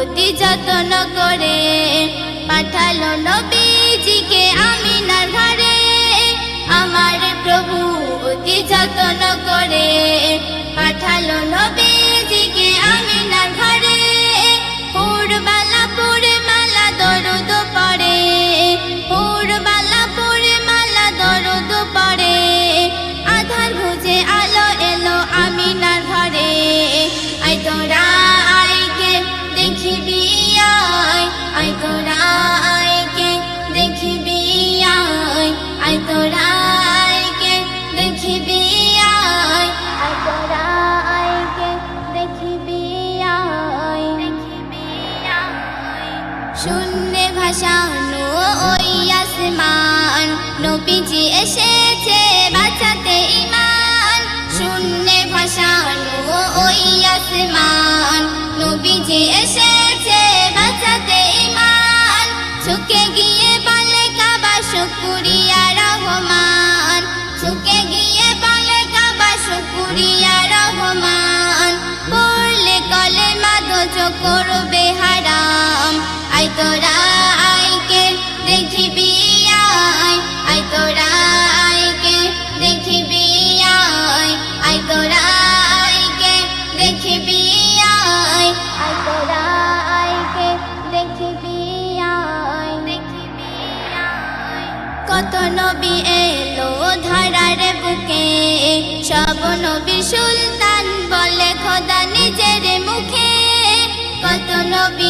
অতি যত্ন করে পাঠালো নবীজিকে আমিনার ঘরে। আমার প্রভু অতি যত্ন করে শূন্যে ভাসানো ওই আসমান। নবীজি এসেছে বাঁচাতে ইমান শূন্যে ভাসানো ওই আসমান। নবীজি এসেছে বাঁচাতে ইমান ঝুঁকে গিয়ে বলে কাবা শুকুরিয়া রহমান। ঝুঁকে গিয়ে বলে কাবা শুকুরিয়া রহমান। পড়লে কলে মাদজ করবে কত নবী এলো ধারার বুকে। সব নবী সুলতান বলে খোদা নিজের মুখে। কত নবী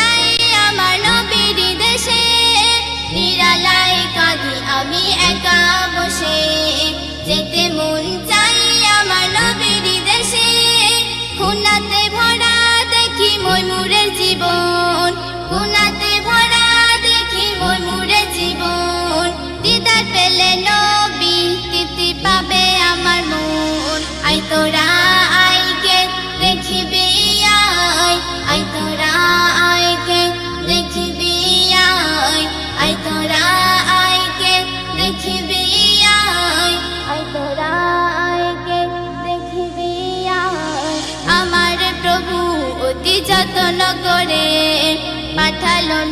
people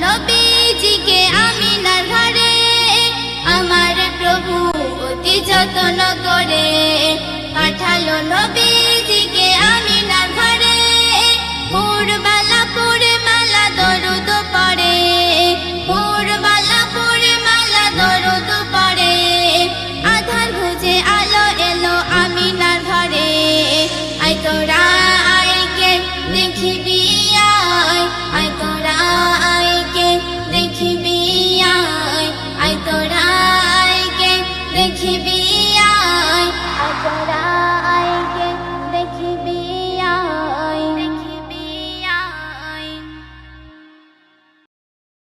পাঠালো আমি না ঘরে আমার প্রভু অতি যত্ন করে।